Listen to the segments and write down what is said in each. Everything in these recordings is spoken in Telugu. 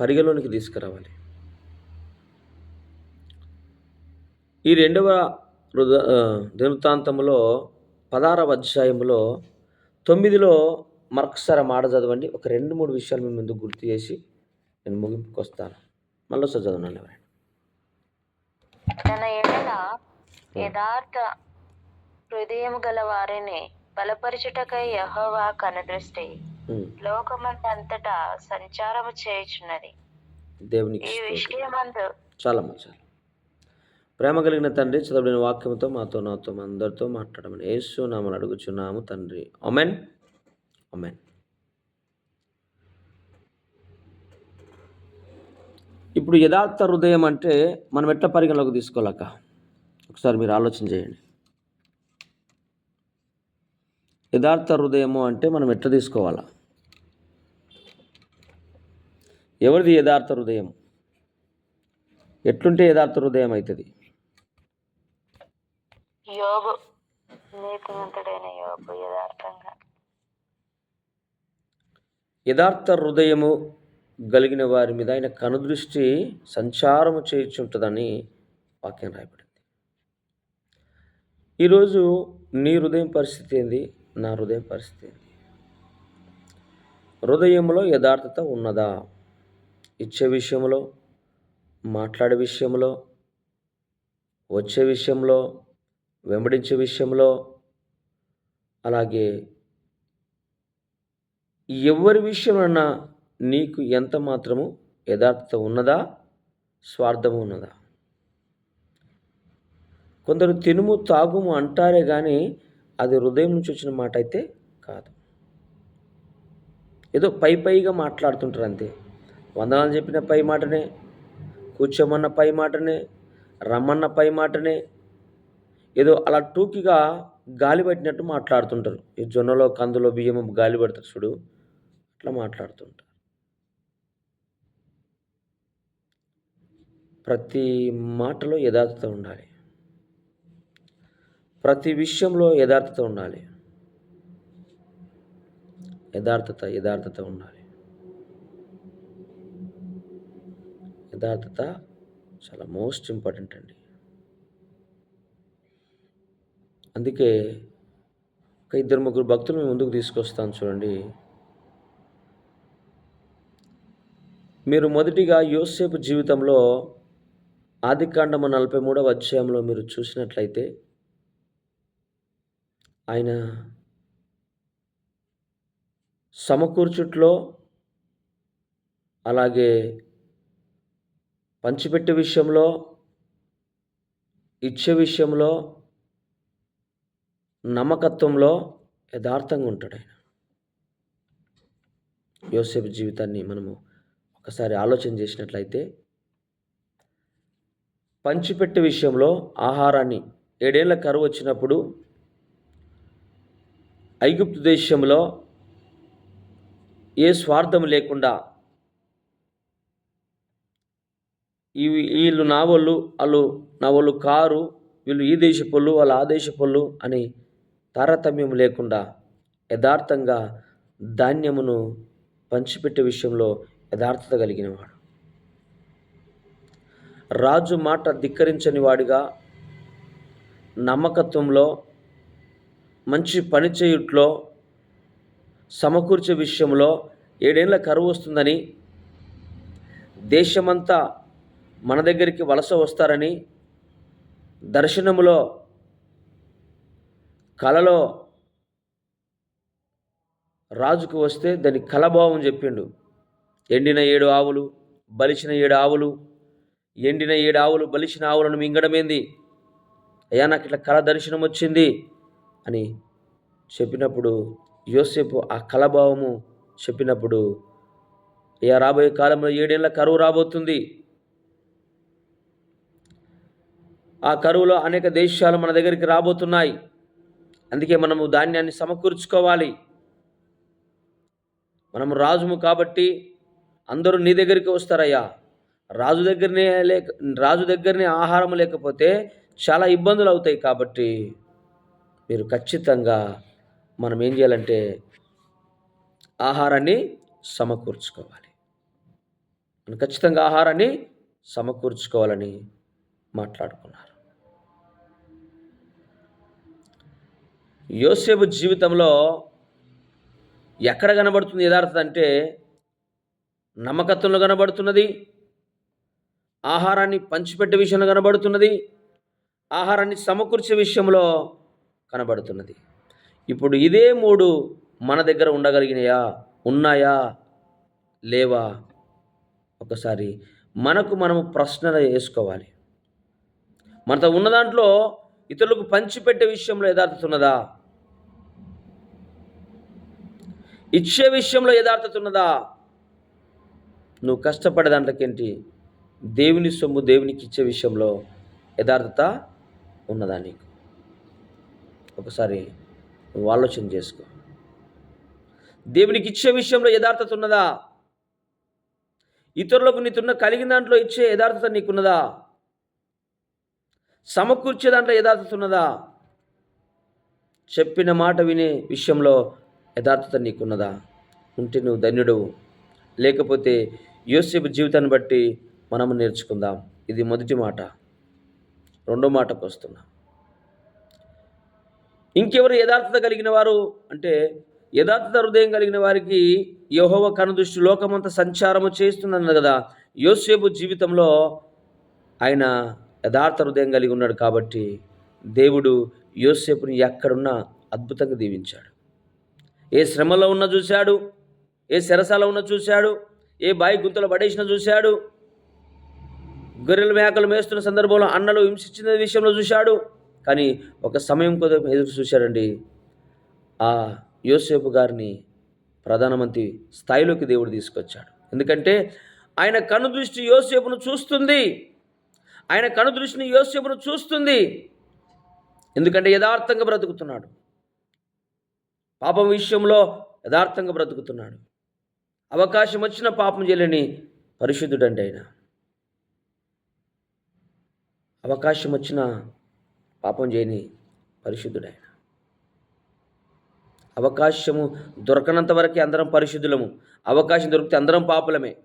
పరిగణలోనికి తీసుకురావాలి. ఈ రెండవ వృధ దినవృత్తాంతంలో పదారవ అధ్యాయంలో తొమ్మిదిలో మరొకసారి మాట చదవండి. ఒక రెండు మూడు విషయాలు మీ ముందు గుర్తు చేసి నేను ముగింపుకి వస్తాను మళ్ళీ ఒకసారి చదవండి ఎవరైనా. తన ఎడల యథార్థ హృదయము గల వారిని బలపరచుటకై యహోవా కనుదృష్టి లోకమంతటా సంచారము చేయుచున్నది. దేవునికి ఈ. విషయమందు చాలమ్మా చాలు. ప్రేమ కలిగిన తండ్రి చదవడిన వాక్యంతో మాతో నాతో అందరితో మాట్లాడమని యేసు నామని అడుగుచున్నాము తండ్రి. ఒమెన్ ఒమెన్ ఇప్పుడు యథార్థ హృదయం అంటే మనం ఎట్లా పరిగణలోకి తీసుకోలేక ఒకసారి మీరు ఆలోచన చేయండి. యథార్థ హృదయము అంటే మనం ఎట్లా తీసుకోవాలా? ఎవరిది యథార్థ హృదయం? ఎట్లుంటే యథార్థ హృదయం అవుతుంది యోబు నీతిమంతుడైన యోబు యథార్థంగా. యథార్థ హృదయము కలిగిన వారి మీద ఆయన కనుదృష్టి సంచారము చేయుచుంటుందని వాక్యం రాయబడింది. ఈరోజు నీ హృదయం పరిస్థితి ఏంది? నా హృదయం పరిస్థితి ఏంది? హృదయంలో యథార్థత ఉన్నదా? ఇచ్చే విషయంలో మాట్లాడే విషయంలో వచ్చే విషయంలో వెంబడించే విషయంలో అలాగే ఎవరి విషయమన్నా నీకు ఎంత మాత్రము యథార్థత ఉన్నదా స్వార్థము ఉన్నదా? కొందరు తినుము తాగుము అంటారే కానీ అది హృదయం నుంచి వచ్చిన మాట అయితే కాదు. ఏదో పై పైగా మాట్లాడుతుంటారు అంతే. వందనాలు చెప్పిన పై మాటనే కూర్చోమన్న పై మాటనే రమ్మన్న పై మాటనే ఏదో అలా టూకిగా గాలి పట్టినట్టు మాట్లాడుతుంటారు. ఈ జొన్నలో కందులో బియ్యం గాలి పడతారు చూడు అట్లా మాట్లాడుతుంటారు. ప్రతి మాటలో యథార్థత ఉండాలి. ప్రతి విషయంలో యథార్థత ఉండాలి. యథార్థత యథార్థత ఉండాలి. యథార్థత చాలా మోస్ట్ ఇంపార్టెంట్ అండి. అందుకే ఒక ఇద్దరు ముగ్గురు భక్తులు మేము ముందుకు తీసుకొస్తాను చూడండి. మీరు మొదటిగా యోసేపు జీవితంలో ఆదికాండము నలభై మూడవ అధ్యాయంలో మీరు చూసినట్లయితే ఆయన సమకూర్చుట్లో అలాగే పంచిపెట్టే విషయంలో ఇచ్చే విషయంలో నమ్మకత్వంలో యథార్థంగా ఉంటాడు ఆయన. యోసేపు జీవితాన్ని మనము ఒకసారి ఆలోచన చేసినట్లయితే పంచిపెట్టే విషయంలో ఆహారాన్ని ఏడేళ్ళ కరువు వచ్చినప్పుడు ఐగుప్తు దేశంలో ఏ స్వార్థం లేకుండా ఈ వీళ్ళు నా వాళ్ళు వాళ్ళు నా వాళ్ళు కారు వీళ్ళు ఈ దేశ పొల్లు వాళ్ళు ఆ దేశ అని తారతమ్యం లేకుండా యథార్థంగా ధాన్యమును పంచిపెట్టే విషయంలో యథార్థత కలిగిన వాడు రాజు మాట ధిక్కరించని వాడిగా నమ్మకత్వంలో మంచి పని చేయుట్లో సమకూర్చే విషయంలో ఏడేళ్ళ కరువు వస్తుందని దేశమంతా మన దగ్గరికి వలస వస్తారని దర్శనములో కలలో రాజుకు వస్తే దాని కలభావం చెప్పిండు. ఎండిన ఏడు ఆవులు బలిచిన ఏడు ఆవులు ఎండిన ఏడు ఆవులు బలిసిన ఆవులను మింగడమేంది అయ్యా నాకు ఇట్లా కళ దర్శనం వచ్చింది అని చెప్పినప్పుడు యోసేపు ఆ కలభావము చెప్పినప్పుడు అయ్యా రాబోయే కాలంలో ఏడేళ్ళ కరువు రాబోతుంది. ఆ కరువులో అనేక దేశాలు మన దగ్గరికి రాబోతున్నాయి. అందుకే మనము ధాన్యాన్ని సమకూర్చుకోవాలి. మనము రాజుము కాబట్టి అందరూ నీ దగ్గరికి వస్తారయ్యా. రాజు దగ్గరనే లేక రాజు దగ్గరనే ఆహారం లేకపోతే చాలా ఇబ్బందులు అవుతాయి కాబట్టి మీరు ఖచ్చితంగా మనం ఏం చేయాలంటే ఆహారాన్ని సమకూర్చుకోవాలి. మనం ఖచ్చితంగా ఆహారాన్ని సమకూర్చుకోవాలని మాట్లాడుకున్నారు. యోసేపు జీవితంలో ఎక్కడ కనబడుతుంది యథార్థత అంటే నమ్మకత్వంలో కనబడుతున్నది ఆహారాన్ని పంచిపెట్టే విషయంలో కనబడుతున్నది ఆహారాన్ని సమకూర్చే విషయంలో కనబడుతున్నది. ఇప్పుడు ఇదే మూడు మన దగ్గర ఉండగలిగినాయా? ఉన్నాయా? లేవా? ఒకసారి మనకు మనము ప్రశ్నలు వేసుకోవాలి. మనతో ఉన్న దాంట్లో ఇతరులకు పంచిపెట్టే విషయంలో యథార్థత ఉన్నదా? ఇచ్చే విషయంలో యథార్థత ఉన్నదా? నువ్వు కష్టపడే దాంట్లోకేంటి? దేవుని సొమ్ము దేవునికి ఇచ్చే విషయంలో యథార్థత ఉన్నదా నీకు? ఒకసారి నువ్వు ఆలోచన చేసుకో. దేవునికి ఇచ్చే విషయంలో యథార్థత ఉన్నదా? ఇతరులకు నీతున్న కలిగిన దాంట్లో ఇచ్చే యథార్థత నీకున్నదా? సమకూర్చే దాంట్లో యథార్థత ఉన్నదా? చెప్పిన మాట వినే విషయంలో యథార్థత నీకున్నదా? ఉంటే నువ్వు ధన్యుడవు. లేకపోతే యోసేపు జీవితాన్ని బట్టి మనము నేర్చుకుందాం. ఇది మొదటి మాట. రెండో మాటకు వస్తున్నా. ఇంకెవరు యథార్థత కలిగిన వారు? అంటే యథార్థత హృదయం కలిగిన వారికి యహోవ కనుదృష్టి లోకమంతా సంచారము చేస్తుందన్నది కదా. యోసేపు జీవితంలో ఆయన యథార్థ హృదయం కలిగి ఉన్నాడు కాబట్టి దేవుడు యోసేపుని ఎక్కడున్నా అద్భుతంగా దీవించాడు. ఏ శ్రమలో ఉన్న చూశాడు? ఏ సెరసాల ఉన్న చూశాడు? ఏ బాయి గుంతలో పడేసిన చూశాడు? గొర్రెల మేకలు మేస్తున్న సందర్భంలో అన్నలు హింసించిన విషయంలో చూశాడు. కానీ ఒక సమయం కొద్దిగా ఎదురు చూశాడండి. ఆ యోసేపు గారిని ప్రధానమంత్రి స్థాయిలోకి దేవుడు తీసుకొచ్చాడు. ఎందుకంటే ఆయన కను దృష్టి యోసేపును చూస్తుంది. ఆయన కను దృష్టిని యోసేపును చూస్తుంది. ఎందుకంటే యథార్థంగా బ్రతుకుతున్నాడు. పాపం విషయంలో యథార్థంగా బ్రతుకుతున్నాడు. అవకాశం వచ్చిన పాపం చేయలేని పరిశుద్ధుడండి ఆయన. అవకాశం వచ్చిన పాపం చేయని పరిశుద్ధుడైన అవకాశము దొరకనంత వరకే అందరం పరిశుద్ధులము. అవకాశం దొరికితే అందరం పాపులమే.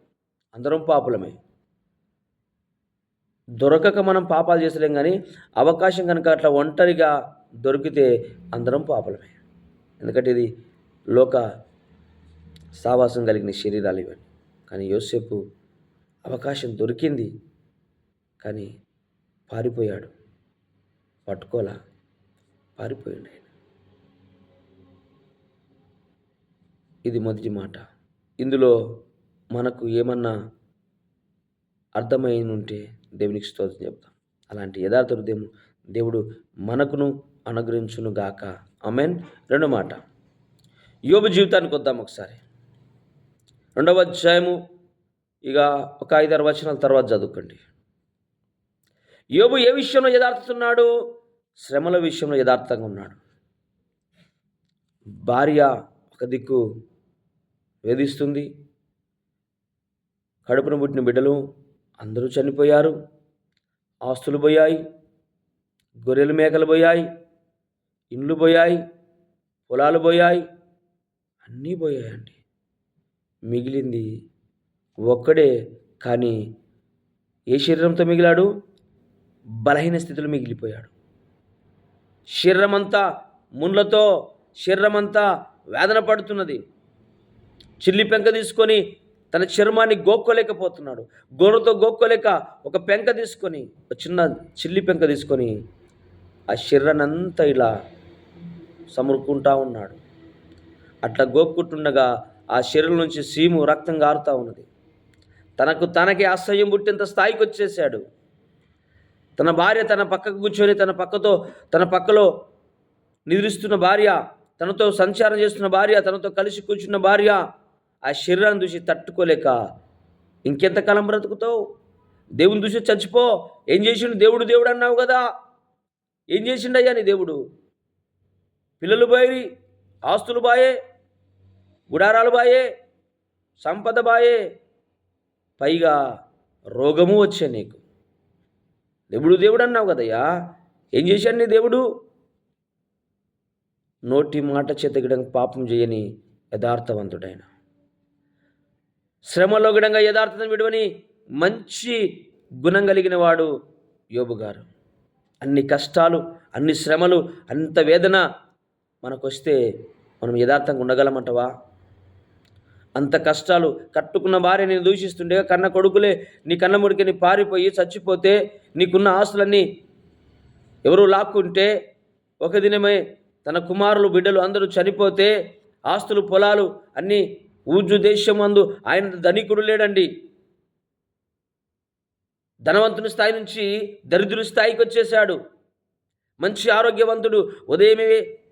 అందరం పాపులమే. దొరకక మనం పాపాలు చేసలేం కానీ అవకాశం కనుక అట్లా ఒంటరిగా దొరికితే అందరం పాపులమే. ఎందుకంటే ఇది లోక సావాసం కలిగిన శరీరాలు ఇవన్నీ కానీ యోసేపు అవకాశం దొరికింది. కానీ పారిపోయాడు. పట్టుకోలా పారిపోయాడు ఆయన. ఇది మొదటి మాట. ఇందులో మనకు ఏమన్నా అర్థమైన ఉంటే దేవునికి స్తోత్రం చెప్తాం. అలాంటి యథార్థ హృదయం దేవుడు మనకును అనుగ్రహించును గాక అమెన్ రెండో మాట. యోబు జీవితానికి వద్దాం ఒకసారి. రెండవ అధ్యాయము ఇక ఒక ఐదారు వచనాల తర్వాత చదువుకోండి. యోబు ఏ విషయంలో యథార్థతున్నాడు? శ్రమల విషయంలో యథార్థంగా ఉన్నాడు. భార్య ఒక దిక్కు వేధిస్తుంది. కడుపున పుట్టిన బిడ్డలు అందరూ చనిపోయారు. ఆస్తులు పోయాయి. గొర్రెలు మేకలు పోయాయి. ఇండ్లు పోయాయి పొలాలు పోయాయి అన్నీ పోయాయండి. మిగిలింది ఒక్కడే కానీ ఏ శరీరంతో మిగిలాడు? బలహీన స్థితిలో మిగిలిపోయాడు. శరీరమంతా ముండ్లతో శరీరమంతా వేదన పడుతున్నది. చిల్లి పెంక తీసుకొని తన చర్మాన్ని గోక్కోలేకపోతున్నాడు. గోరతో గోక్కోలేక ఒక పెంక తీసుకొని చిన్న చిల్లి పెంక తీసుకొని ఆ శరీరాన్ని అంతా ఇలా సమరుకుంటా ఉన్నాడు. అట్లా గోక్కుంటుండగా ఆ శరీరం నుంచి సీము రక్తం గారుతూ ఉన్నది. తనకు తనకి అసహ్యం పుట్టేంత స్థాయికి వచ్చేసాడు తన భార్య తన పక్కకు కూర్చొని తన పక్కతో తన పక్కలో నిద్రిస్తున్న భార్య తనతో సంచారం చేస్తున్న భార్య తనతో కలిసి కూర్చున్న భార్య ఆ శరీరాన్ని చూసి తట్టుకోలేక ఇంకెంతకాలం బ్రతుకుతావు? దేవుని చూసి చచ్చిపో. ఏం చేసిండు? దేవుడు దేవుడు అన్నావు కదా. ఏం చేసిండయ్యా నీ దేవుడు? పిల్లలు బాయి ఆస్తులు బాయే గుడారాలు బాయే సంపద బాయే. పైగా రోగము వచ్చే నీకు. దేవుడు దేవుడు అన్నావు కదయ్యా. ఏం చేశాడు నీ దేవుడు? నోటి మాట చేతగడానికి పాపం చేయని యథార్థవంతుడైన. శ్రమలో గిడంగా యథార్థతను విడవని మంచి గుణం కలిగిన వాడు యోబు గారు. అన్ని కష్టాలు అన్ని శ్రమలు అంత వేదన మనకు వస్తే మనం యథార్థంగా ఉండగలమంటవా? అంత కష్టాలు కట్టుకున్న భార్య నేను దూషిస్తుండే కన్న కొడుకులే నీ కన్న ముడికిని పారిపోయి చచ్చిపోతే నీకున్న ఆస్తులన్నీ ఎవరు లాక్కుంటే ఒక దినమే తన కుమారులు బిడ్డలు అందరూ చనిపోతే ఆస్తులు పొలాలు అన్నీ ఊజు దేశం అందు ఆయన ధనికుడు లేడండి. ధనవంతుని స్థాయి నుంచి దరిద్రుని స్థాయికి వచ్చేశాడు. మంచి ఆరోగ్యవంతుడు ఉదయమే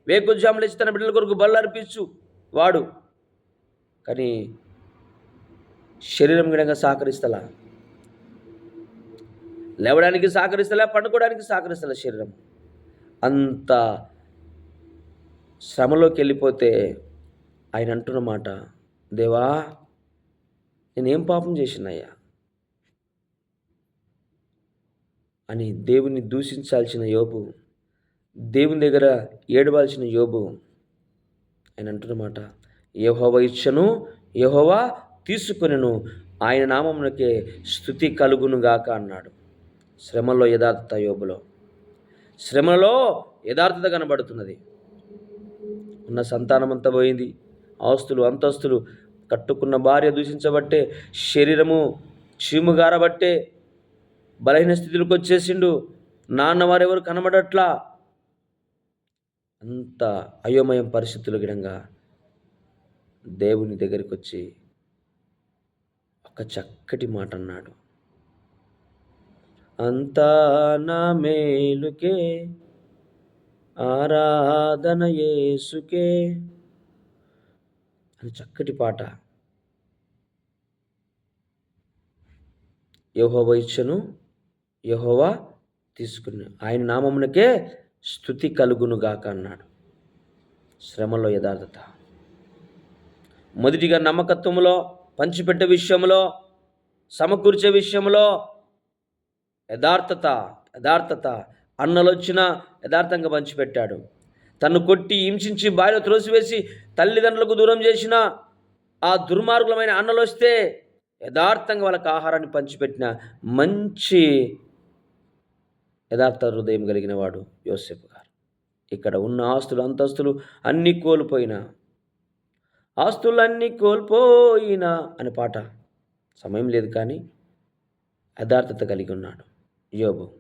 వేకుజాములు లేచి తన బిడ్డల కొరకు బళ్ళు అర్పించు. వాడు. కానీ శరీరం గిడంగా సహకరిస్తలా? లేవడానికి సహకరిస్తలే పండుకోవడానికి సహకరిస్తలే శరీరం? అంత శ్రమలోకి వెళ్ళిపోతే ఆయన అంటున్నమాట దేవా నేనేం పాపం చేసినయ్యా? అని దేవుని దూషించాల్సిన యోబు దేవుని దగ్గర ఏడవాల్సిన యోబు ఆయన అంటున్నమాట యహోవ ఇచ్చను యహోవా తీసుకొనిను ఆయన నామమునకే స్థుతి కలుగునుగాక అన్నాడు. శ్రమలో యథార్థత యోబులో. శ్రమలో యథార్థత కనబడుతున్నది. ఉన్న సంతానం అంతా పోయింది. ఆస్తులు అంతస్తులు కట్టుకున్న భార్య దూషించబట్టే శరీరము చీముగారబట్టే బలహీన స్థితిలోకి వచ్చేసిండు. నాన్న వారెవరు కనబడట్లా? అంత అయోమయం పరిస్థితులు గిడంగా దేవుని దగ్గరికి వచ్చి ఒక చక్కటి మాట అన్నాడు అంతా నా మేలుకే ఆరాధన యేసుకే అని చక్కటి పాట. యహోవ ఇచ్చను యహోవా తీసుకుని ఆయన నామమునకే స్థుతి కలుగునుగాక అన్నాడు. శ్రమలో యథార్థత. మొదటిగా నమ్మకత్వంలో పంచిపెట్టే విషయంలో సమకూర్చే విషయంలో యథార్థత యథార్థత అన్నలు వచ్చినా యథార్థంగా పంచిపెట్టాడు. తను కొట్టి హింసించి భార్య త్రోసివేసి తల్లిదండ్రులకు దూరం చేసిన ఆ దుర్మార్గులమైన అన్నలు వస్తే యథార్థంగా వాళ్ళకి ఆహారాన్ని పంచిపెట్టిన మంచి యథార్థ హృదయం కలిగిన వాడు యోసెఫ్ గారు. ఇక్కడ ఉన్న ఆస్తులు అంతస్తులు అన్నీ కోల్పోయినా ఆస్తులన్నీ కోల్పోయినా అనే పాట సమయం లేదు కానీ యథార్థత కలిగి ఉన్నాడు. యోబు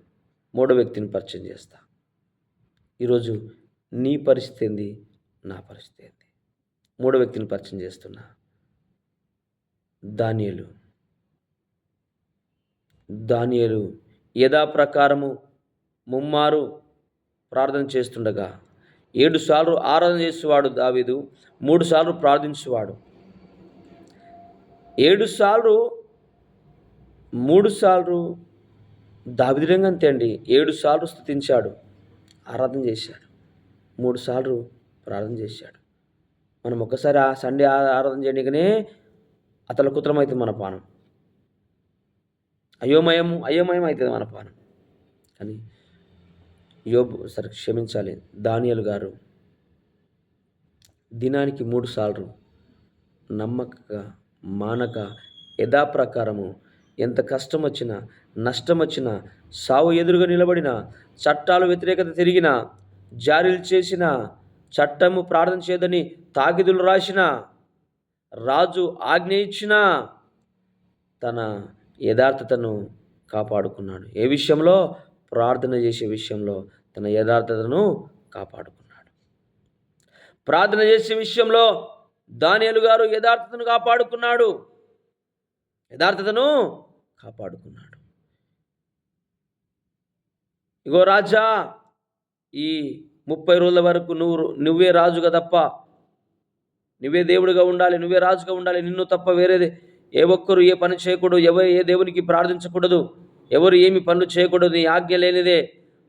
మూడో వ్యక్తిని పరిచయం చేస్తా. ఈరోజు నీ పరిస్థితి ఏంది? నా పరిస్థితి ఏంది? మూడో వ్యక్తిని పరిచయం చేస్తున్నా. దానియలు. దానియలు యథాప్రకారము ముమ్మారు ప్రార్థన చేస్తుండగా ఏడు సార్లు ఆరాధన చేసేవాడు దావీదు మూడు సార్లు ప్రార్థించేవాడు. ఏడు సార్లు మూడు సార్లు దావిదిరంగా అంతే అండి. ఏడు సార్లు స్థుతించాడు ఆరాధన చేశాడు మూడు సార్లు ప్రార్థన చేశాడు. మనం ఒక్కసారి ఆ సండే ఆరాధన చేయడానికనే అతల కుతలం అవుతుంది మన పానం. అయోమయం అయోమయం అవుతుంది మన పానం. కానీ యోబు సార్ క్షమించాలి. దానియలు గారు దినానికి మూడు సార్లు నమ్మక మానక యథాప్రకారము ఎంత కష్టం వచ్చినా నష్టం వచ్చినా సావు ఎదురుగా నిలబడిన చట్టాలు వ్యతిరేకత తిరిగిన జారీలు చేసిన చట్టము ప్రార్థన చేయదని తాకిదులు రాసిన రాజు ఆజ్ఞ ఇచ్చిన తన యథార్థతను కాపాడుకున్నాడు. ఏ విషయంలో? ప్రార్థన చేసే విషయంలో తన యథార్థతను కాపాడుకున్నాడు. ప్రార్థన చేసే విషయంలో దానియలు గారు యథార్థతను కాపాడుకున్నాడు. యథార్థతను కాపాడుకున్నాడు. ఇగో రాజా ఈ ముప్పై రోజుల వరకు నువ్వు నువ్వే రాజుగా తప్ప నువ్వే దేవుడిగా ఉండాలి నువ్వే రాజుగా ఉండాలి నిన్ను తప్ప వేరేది ఏ ఒక్కరు ఏ పని చేయకూడదు ఎవరు ఏ దేవునికి ప్రార్థించకూడదు. ఎవరు ఏమి పనులు చేయకూడదు నీ ఆజ్ఞ లేనిదే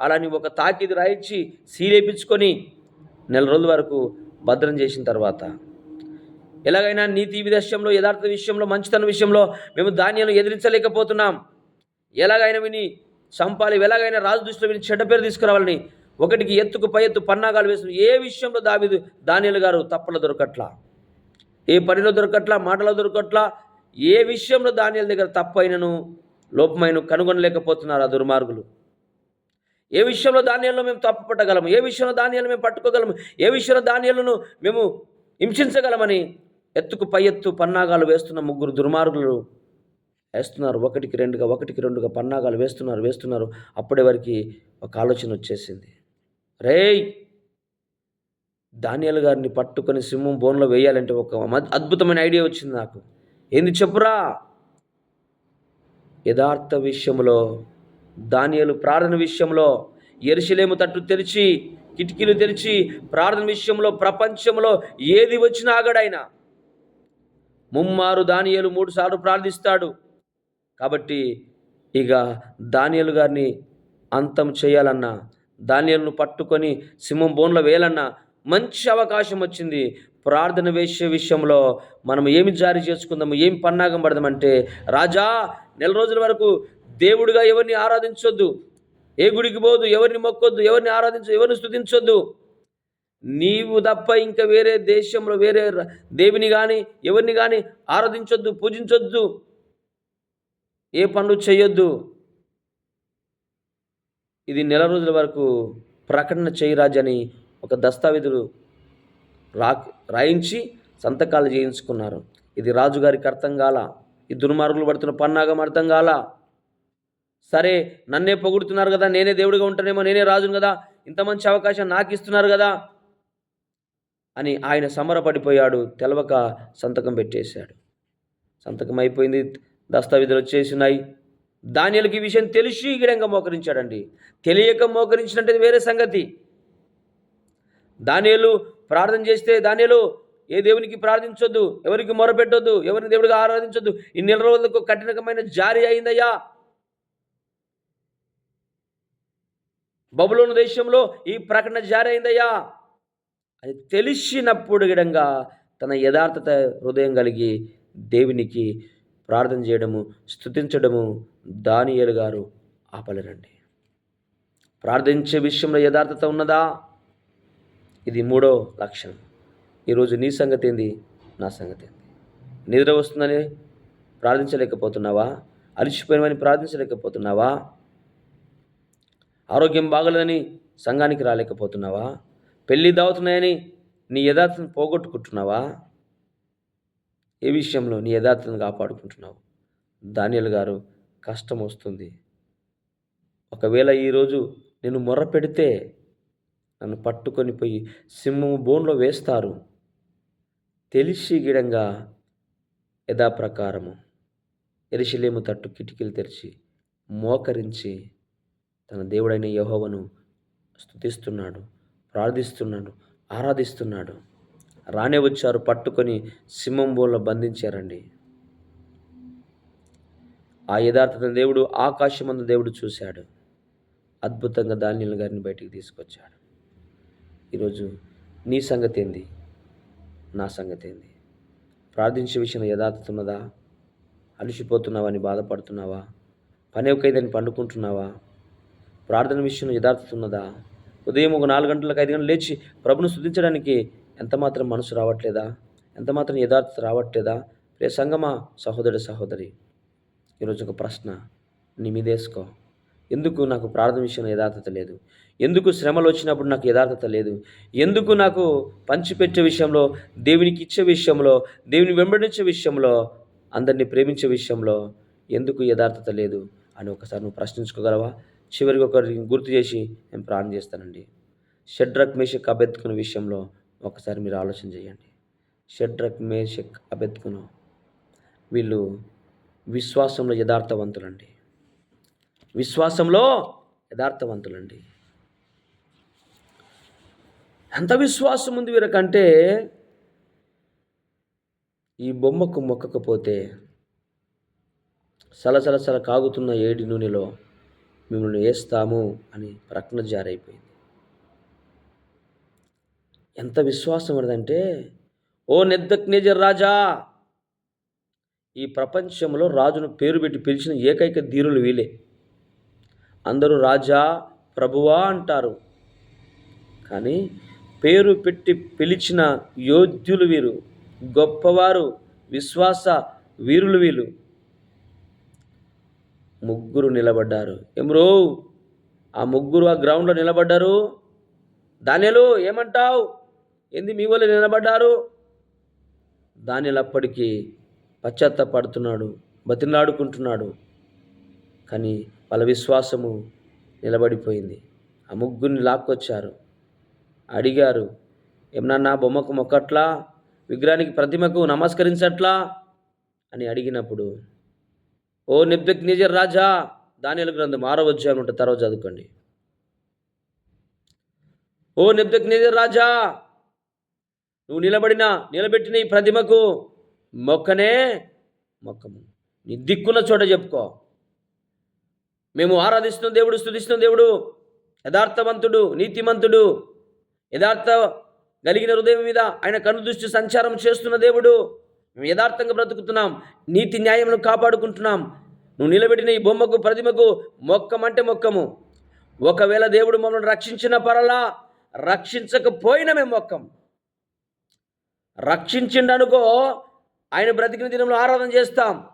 అలా నీ ఒక తాకిది రాయించి సీలేపించుకొని నెల రోజుల వరకు భద్రం చేసిన తర్వాత. ఎలాగైనా నీతి విదేశంలో యథార్థ విషయంలో మంచితనం విషయంలో మేము ధాన్యాలను ఎదిరించలేకపోతున్నాం. ఎలాగైనా విని చంపాలి ఎలాగైనా రాజు దృష్టిలో విని చెడ్డ పేరు తీసుకురావాలని ఒకటికి ఎత్తుకు పై ఎత్తు పన్నాగాలు వేసిన ఏ విషయంలో దావిదు దానియలు గారు తప్పలు దొరకట్లా? ఏ పనిలో దొరకట్లా మాటలో దొరకట్లా? ఏ విషయంలో దానియల దగ్గర తప్పైనను లోపమైన కనుగొనలేకపోతున్నారు ఆ దుర్మార్గులు. ఏ విషయంలో ధాన్యాలను మేము తప్పు పట్టగలము ఏ విషయంలో ధాన్యాలను మేము పట్టుకోగలము? ఏ విషయంలో ధాన్యాలను మేము హింసించగలమని ఎత్తుకు పై ఎత్తు పన్నాగాలు వేస్తున్న ముగ్గురు దుర్మార్గులు వేస్తున్నారు. ఒకటికి రెండుగా ఒకటికి రెండుగా పన్నాగాలు వేస్తున్నారు వేస్తున్నారు. అప్పుడే వరకు ఒక ఆలోచన వచ్చేసింది. రేయ్! దానియాలు గారిని పట్టుకొని సింహం బోన్లో వేయాలంటే ఒక అద్భుతమైన ఐడియా వచ్చింది నాకు. ఏంది చెప్పురా? యథార్థ విషయంలో దానియలు ప్రార్థన విషయంలో ఎరుసలేము తట్టు తెరిచి కిటికీలు తెరిచి ప్రార్థన విషయంలో ప్రపంచంలో ఏది వచ్చినా ఆగడాయన. ముమ్మారు దానియలు మూడుసార్లు ప్రార్థిస్తాడు. కాబట్టి ఇక దానియలు గారిని అంతం చేయాలన్నా దానియలను పట్టుకొని సింహం బోన్లో వేయాలన్నా మంచి అవకాశం వచ్చింది. ప్రార్థన వేసే విషయంలో మనం ఏమి జారీ చేసుకుందాము ఏమి పన్నాగం పడదామంటే రాజా నెల రోజుల వరకు దేవుడిగా ఎవరిని ఆరాధించొద్దు ఏ గుడికి పోదు ఎవరిని మొక్కొద్దు ఎవరిని ఆరాధించు ఎవరిని స్థుతించొద్దు నీవు తప్ప ఇంకా వేరే దేశంలో వేరే దేవిని కానీ ఎవరిని కానీ ఆరాధించొద్దు పూజించొద్దు. ఏ పనులు చేయొద్దు. ఇది నెల రోజుల వరకు ప్రకటన చేయరాజని ఒక దస్తావేజులు రా రాయించి సంతకాలు చేయించుకున్నారు. ఇది రాజుగారికి అర్థం కాల. ఈ దుర్మార్గులు పడుతున్న పన్నాగం అర్థం కాల. సరే నన్నే పొగుడుతున్నారు కదా నేనే దేవుడిగా ఉంటానేమో నేనే రాజును కదా ఇంత మంచి అవకాశం నాకు ఇస్తున్నారు కదా అని ఆయన సమరపడిపోయాడు తెలవక సంతకం పెట్టేశాడు. సంతకం అయిపోయింది దస్తావేజులు వచ్చేసినాయి. దానిలకి ఈ విషయం తెలిసి గిడంగా మోకరించాడండి. తెలియక మోకరించినట్టు వేరే సంగతి. దానియలు ప్రార్థన చేస్తే దానిలో ఏ దేవునికి ప్రార్థించొద్దు ఎవరికి మొరపెట్టొద్దు ఎవరిని దేవుడిగా ఆరాధించొద్దు. ఈ నెల రోజులకు కఠినకమైన జారీ అయిందయ్యా. బబులోను దేశంలో ఈ ప్రకటన జారీ అయిందయ్యా. అది తెలిసినప్పుడు గిడంగా తన యథార్థత హృదయం కలిగి దేవునికి ప్రార్థన చేయడము స్తుతించడము దానియలు గారు ఆపలేరండి. ప్రార్థించే విషయంలో యథార్థత ఉన్నదా? ఇది మూడో లక్షణం. ఈరోజు నీ సంగతి ఏంది? నా సంగతి ఏంది? నిద్ర వస్తుందని ప్రార్థించలేకపోతున్నావా? అలిసిపోయినవని ప్రార్థించలేకపోతున్నావా? ఆరోగ్యం బాగలేదని సంఘానికి రాలేకపోతున్నావా? పెళ్ళి దావుతున్నాయని నీ యథార్థను పోగొట్టుకుంటున్నావా? ఏ విషయంలో నీ యథార్థను కాపాడుకుంటున్నావు? దానియల్ గారు కష్టం వస్తుంది. ఒకవేళ ఈరోజు నేను మొర్ర పెడితే నన్ను పట్టుకొని పోయి సింహము బోన్లో వేస్తారు. తెలిసి గిడంగా యథాప్రకారము. ఎరిశిలేము తట్టు కిటికీలు తెరిచి మోకరించి తన దేవుడైన యహోవను స్తుతిస్తున్నాడు ప్రార్థిస్తున్నాడు ఆరాధిస్తున్నాడు. రానే వచ్చారు పట్టుకొని సింహం బోన్లో బంధించారండి. ఆ యథార్థత దేవుడు ఆకాశమందు దేవుడు చూశాడు. అద్భుతంగా దానియలు గారిని బయటికి తీసుకొచ్చాడు. ఈరోజు నీ సంగతి ఏంది? నా సంగతి ఏంది? ప్రార్థించే విషయం యథార్థత ఉన్నదా అలసిపోతున్నావా అని బాధపడుతున్నావా? పని ఒకైదని పండుకుంటున్నావా? ప్రార్థన విషయం యథార్థత ఉన్నదా ఉదయం ఒక నాలుగు గంటలకు ఐదు గంటలు లేచి ప్రభును శుద్ధించడానికి ఎంతమాత్రం మనసు రావట్లేదా? ఎంత మాత్రం యథార్థత రావట్లేదా? రే సంగమా సహోదరి సహోదరి ఈరోజు ఒక ప్రశ్న నీ మీదేసుకో ఎందుకు నాకు ప్రార్థన విషయంలో యథార్థత లేదు? ఎందుకు శ్రమలు వచ్చినప్పుడు నాకు యథార్థత లేదు? ఎందుకు నాకు పంచిపెట్టే విషయంలో దేవునికి ఇచ్చే విషయంలో దేవుని వెంబడించే విషయంలో అందరినీ ప్రేమించే విషయంలో ఎందుకు యథార్థత లేదు? అని ఒకసారి నువ్వు ప్రశ్నించుకోగలవా? చివరికి ఒకరికి గుర్తు చేసి నేను ప్రాణం చేస్తానండి. షడ్రక్ మేషక్ అభెత్కున్న విషయంలో ఒకసారి మీరు ఆలోచన చేయండి. షడ్రక్ మేషక్ అభెత్కును వీళ్ళు విశ్వాసంలో యథార్థవంతులండి. విశ్వాసంలో యథార్థవంతులండి. ఎంత విశ్వాసం ఉంది వీరకంటే? ఈ బొమ్మకు మొక్కకపోతే సలసల సల కాగుతున్న ఏడి నూనెలో మిమ్మల్ని వేస్తాము అని ప్రకటన జారైపోయింది. ఎంత విశ్వాసం ఉన్నదంటే ఓ నెద్దక్నేజర్ రాజా! ఈ ప్రపంచంలో రాజును పేరు పెట్టి పిలిచిన ఏకైక ధీరులు వీలే అందరూ రాజా ప్రభువా అంటారు. కానీ పేరు పెట్టి పిలిచిన యోధ్యులు వీరు గొప్పవారు విశ్వాస వీరులు వీళ్ళు. ముగ్గురు నిలబడ్డారు. ఎమ్రో ఆ ముగ్గురు ఆ గ్రౌండ్లో నిలబడ్డారు? దానిలో ఏమంటావు? ఏంది మీ వాళ్ళు నిలబడ్డారు? దానిలు అప్పటికి పశ్చాత్తపడుతున్నాడు బతిలాడుకుంటున్నాడు కానీ వాళ్ళ విశ్వాసము నిలబడిపోయింది. ఆ ముగ్గురిని లాక్కొచ్చారు. అడిగారు ఏమన్నా బొమ్మకు మొక్కట్లా? విగ్రహానికి ప్రతిమకు నమస్కరించట్లా? అని అడిగినప్పుడు ఓ నిబ్దక్ నిజర్ రాజా దానిల గ్రంథం ఆరో అధ్యాయం ఉంటుంది తర్వాత చదువుకోండి. ఓ నిబ్దక్ నిజర్ రాజా నువ్వు నిలబడిన నిలబెట్టిన ఈ ప్రతిమకు మొక్కనే మొక్కము. నీ దిక్కున్న చోట చెప్పుకో. మేము ఆరాధిస్తున్న దేవుడు స్థుతిస్తున్న దేవుడు యథార్థవంతుడు నీతిమంతుడు యథార్థ కలిగిన హృదయం మీద ఆయన కను దృష్టి సంచారం చేస్తున్న దేవుడు. మేము యథార్థంగా బ్రతుకుతున్నాం. నీతి న్యాయమును కాపాడుకుంటున్నాం. నువ్వు నిలబెట్టిన ఈ బొమ్మకు ప్రతిమకు మొక్కమంటే మొక్కము. ఒకవేళ దేవుడు మమ్మల్ని రక్షించిన పరలా రక్షించకపోయినా మేము మొక్కం. రక్షించిండనుకో ఆయన బ్రతికిన దినంలో ఆరాధన చేస్తాం.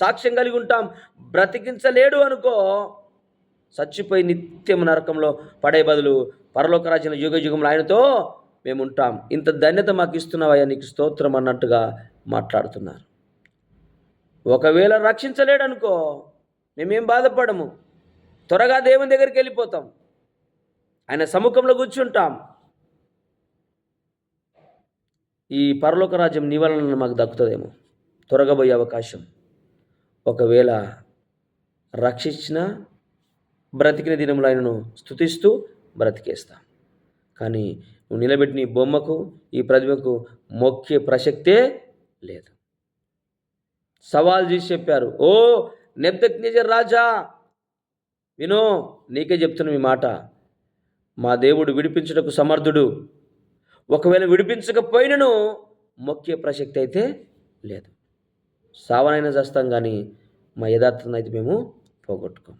సాక్ష్యం కలిగి ఉంటాం. బ్రతికించలేడు అనుకో చచ్చిపోయి నిత్యం నరకంలో పడే బదులు పరలోక రాజ్యం యుగ యుగంలో ఆయనతో మేము ఉంటాం ఇంత ధన్యత మాకు ఇస్తున్నావయ్యా నీకు స్తోత్రం అన్నట్టుగా మాట్లాడుతున్నారు. ఒకవేళ రక్షించలేడనుకో మేమేం బాధపడము. త్వరగా దేవుని దగ్గరికి వెళ్ళిపోతాం. ఆయన సముఖంలో కూర్చుంటాం. ఈ పరలోక రాజ్యం నీ వలన మాకు దక్కుతుందేమో. త్వరగా పోయే అవకాశం. ఒకవేళ రక్షించిన బ్రతికిన దినములు ఆయనను స్థుతిస్తూ బ్రతికేస్తాం. కానీ నువ్వు నిలబెట్టిన ఈ బొమ్మకు ఈ ప్రతిమకు మొక్కే ప్రసక్తే లేదు. సవాల్ చేసి చెప్పారు ఓ నెబ్దక్ రాజా! వినో నీకే చెప్తున్నా మీ మాట. మా దేవుడు విడిపించుటకు సమర్థుడు. ఒకవేళ విడిపించకపోయినను మొక్కే ప్రసక్తి అయితే లేదు. సావనైనా చేస్తాం కానీ మా యథార్థను అయితే మేము పోగొట్టుకోము.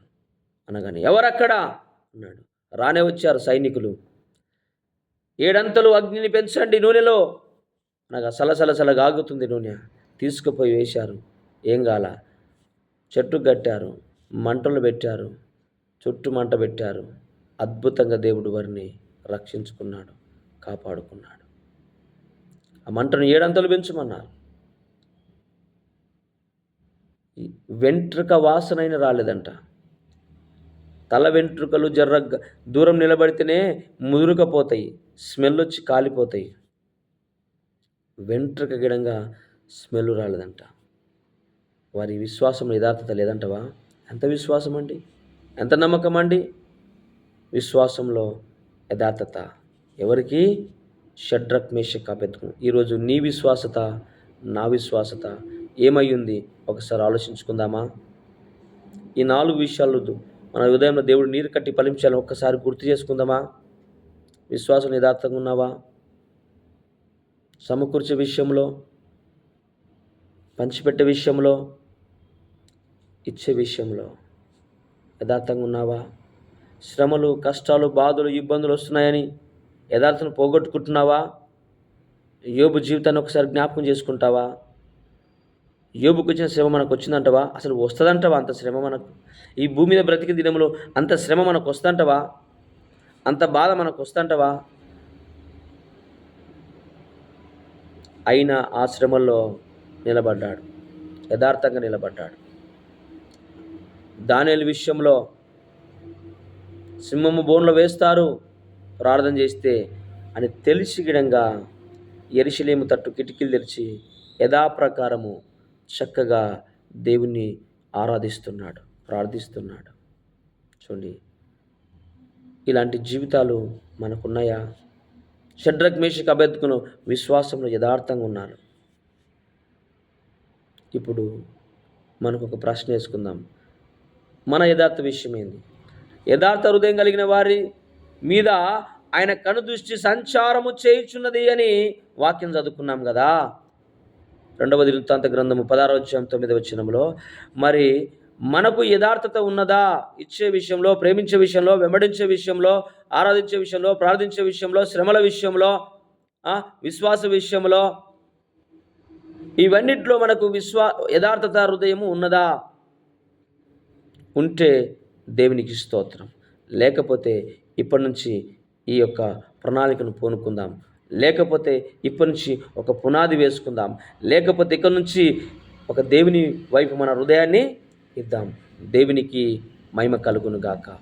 అనగానే ఎవరక్కడ? అన్నాడు. రానే వచ్చారు సైనికులు. ఏడంతలు అగ్నిని పెంచండి నూనెలో. అనగా సలసల ఆగుతుంది నూనె. తీసుకుపోయి వేశారు. ఏం కాల చెట్టు కట్టారు. మంటలు పెట్టారు. చుట్టూ మంట పెట్టారు. అద్భుతంగా దేవుడు వారిని రక్షించుకున్నాడు. కాపాడుకున్నాడు. ఆ మంటను ఏడంతలు పెంచమన్నారు. వెంట్రుక వాసనైన రాలేదంట. తల వెంట్రుకలు జర్ర దూరం నిలబడితేనే ముదురుకపోతాయి స్మెల్ వచ్చి కాలిపోతాయి. వెంట్రుక గిడంగా స్మెల్ రాలేదంట. వారి విశ్వాసం యథార్థత లేదంటవా? ఎంత విశ్వాసం అండి ఎంత నమ్మకం అండి విశ్వాసంలో యథార్థత. ఎవరికి? షడ్రక్ మేషక్ అభ్యర్థం ఈరోజు నీ విశ్వాసత నా విశ్వాసత ఏమయ్యింది? ఒకసారి ఆలోచించుకుందామా? ఈ నాలుగు విషయాలు మన ఉదయంలో దేవుడు నీరు కట్టి ఫలించాలని ఒక్కసారి గుర్తు చేసుకుందామా? విశ్వాసం యథార్థంగా ఉన్నావా? సమకూర్చే విషయంలో పంచిపెట్టే విషయంలో ఇచ్చే విషయంలో యథార్థంగా ఉన్నావా? శ్రమలు కష్టాలు బాధలు ఇబ్బందులు వస్తున్నాయని యథార్థను పోగొట్టుకుంటున్నావా? యోబు జీవితాన్ని ఒకసారి జ్ఞాపకం చేసుకుంటావా? యోబుకు వచ్చిన శ్రమ మనకు వచ్చిందంటవా అసలు వస్తుందంటవా అంత శ్రమ మనకు? ఈ భూమి మీద బ్రతికి దినంలో అంత శ్రమ మనకు వస్తుందంటవా అంత బాధ మనకు వస్తుందంటవా అయినా ఆ శ్రమల్లో నిలబడ్డాడు. యథార్థంగా నిలబడ్డాడు. దానిల విషయంలో సింహము బోన్లో వేస్తారు ప్రార్థన చేస్తే అని తెలిసి గిడంగా ఎరిశలేము తట్టు కిటికీలు తెరిచి యథాప్రకారము చక్కగా దేవుణ్ణి ఆరాధిస్తున్నాడు ప్రార్థిస్తున్నాడు. చూడండి. ఇలాంటి జీవితాలు మనకున్నాయా? షడ్రక్ మేషిక అభ్యర్థకును విశ్వాసంలో యథార్థంగా ఉన్నారు. ఇప్పుడు మనకు ఒక ప్రశ్న వేసుకుందాం. మన యథార్థ విషయం ఏంది? యథార్థ హృదయం కలిగిన వారి మీద ఆయన కనుదృష్టి సంచారము చేయుచున్నది అని వాక్యం చదువుకున్నాం కదా. రెండవ వృత్తాంత గ్రంథము పదారో తొమ్మిది తొమ్మిదవ మరి మనకు యథార్థత ఉన్నదా? ఇచ్చే విషయంలో ప్రేమించే విషయంలో వెంబడించే విషయంలో ఆరాధించే విషయంలో ప్రార్థించే విషయంలో శ్రమల విషయంలో విశ్వాస విషయంలో ఇవన్నిట్లో మనకు విశ్వా యథార్థత హృదయము ఉన్నదా? ఉంటే దేవునికి స్తోత్రం. లేకపోతే ఇప్పటి నుంచి ఈ యొక్క ప్రణాళికను పూనుకుందాం. లేకపోతే ఇప్పటి నుంచి ఒక పునాది వేసుకుందాం. లేకపోతే ఇక్కడి నుంచి ఒక దేవుని వైపు మన హృదయాన్ని ఇద్దాం దేవునికి మహిమ కలుగును గాక.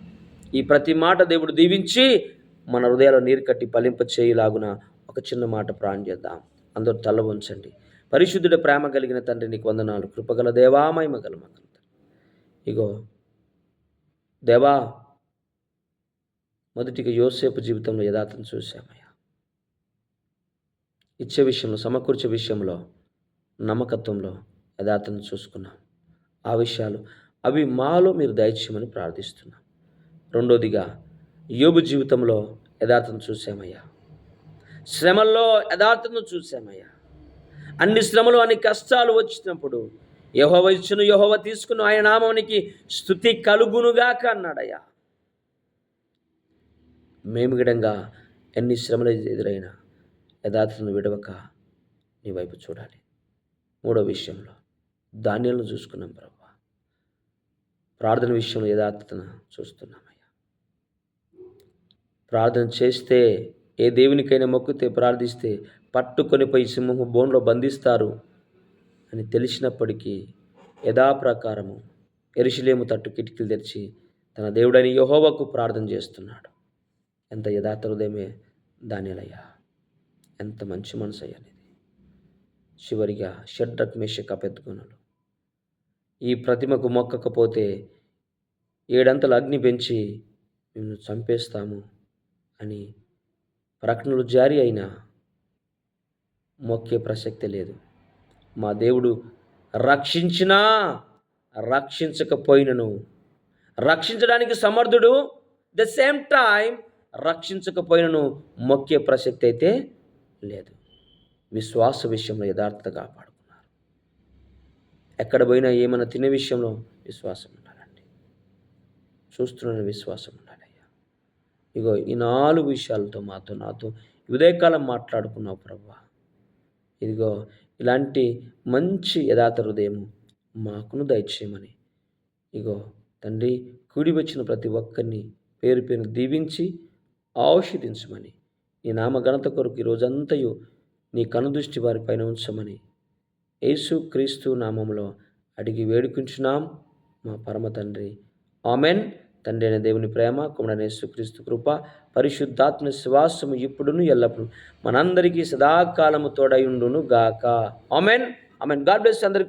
ఈ ప్రతి మాట దేవుడు దీవించి మన హృదయాలు నీరు కట్టి పలింప చేయులాగున ఒక చిన్న మాట ప్రాణం చేద్దాం. అందరూ తల్ల ఉంచండి పరిశుద్ధుడ ప్రేమ కలిగిన తండ్రి నీకు వందనాలు. కృపగల దేవా మహిమ గల ఇగో దేవా మొదటిగా యోసేపు జీవితంలో యథార్థం చూశామయ్యా. ఇచ్చే విషయంలో సమకూర్చే విషయంలో నమ్మకత్వంలో యథార్థం చూసుకున్నాం. ఆ విషయాలు అవి మాలో మీరు దయచేయమని ప్రార్థిస్తున్నాం. రెండోదిగా యోబు జీవితంలో యథార్థం చూసామయ్యా శ్రమల్లో యథార్థను చూసామయ్యా అన్ని శ్రమలు అన్ని కష్టాలు వచ్చినప్పుడు యహోవ ఇచ్చును యహోవ తీసుకుని ఆయన నామానికి స్థుతి కలుగునుగాక అన్నాడయ్యా. మేము గిడంగా ఎన్ని శ్రమలు ఎదురైనా యథార్థను విడవక నీ వైపు చూడాలి. మూడో విషయంలో ధాన్యాలను చూసుకున్నాం ప్రభు. ప్రార్థన విషయంలో యథార్థతను చూస్తున్నామయ్యా. ప్రార్థన చేస్తే ఏ దేవునికైనా మొక్కితే ప్రార్థిస్తే పట్టుకొని పోయి సింహము బోన్లో బంధిస్తారు అని తెలిసినప్పటికీ యథాప్రకారము ఎరుషులేము తట్టు కిటికీలు తెరిచి తన దేవుడని యహోవకు ప్రార్థన చేస్తున్నాడు. ఎంత యథార్థ హృదయమే దానిలయ్యా ఎంత మంచి మనసు అయ్యా చివరిగా షడ్రక్ మేషక పెద్దగుణలు ఈ ప్రతిమకు మొక్కకపోతే ఏడంతల అగ్ని పెంచి మేము చంపేస్తాము అని ప్రకటనలు జారీ అయినా మొక్కే ప్రసక్తి లేదు. మా దేవుడు రక్షించినా రక్షించకపోయినను. రక్షించడానికి సమర్థుడు. ద సేమ్ టైం రక్షించకపోయినను మొక్కే ప్రసక్తి అయితే లేదు. విశ్వాస విషయంలో యథార్థత కాపాడుకున్నారు. ఎక్కడ పోయినా ఏమైనా తినే విషయంలో విశ్వాసం ఉండాలండి. చూస్తున్న విశ్వాసం ఉండాలయ్యా. ఇగో ఈ నాలుగు విషయాలతో మాతో నాతో ఉదయకాలం మాట్లాడుకున్నావు ప్రభా. ఇదిగో ఇలాంటి మంచి యథార్థ హృదయము మాకును దయచేయమని. ఇగో తండ్రి కూడి వచ్చిన ప్రతి ఒక్కరిని పేరు పేరు దీవించి ఔషధించమని నీ నామఘనత కొరకు ఈ నీ కనుదృష్టి వారిపైన ఉంచమని యేసు క్రీస్తు నామంలో అడిగి వేడుకుంటున్నాం. మా పరమ తండ్రి. ఆమెన్. తండ్రి అయిన దేవుని ప్రేమ కుమడైన యేసుక్రీస్తు కృప పరిశుద్ధాత్మ శ్వాసము ఇప్పుడును ఎల్లప్పుడు మనందరికీ సదాకాలము తోడయుండును గాక ఆమెన్. ఆమెన్. గాడ్ బ్లెస్ అందరికీ.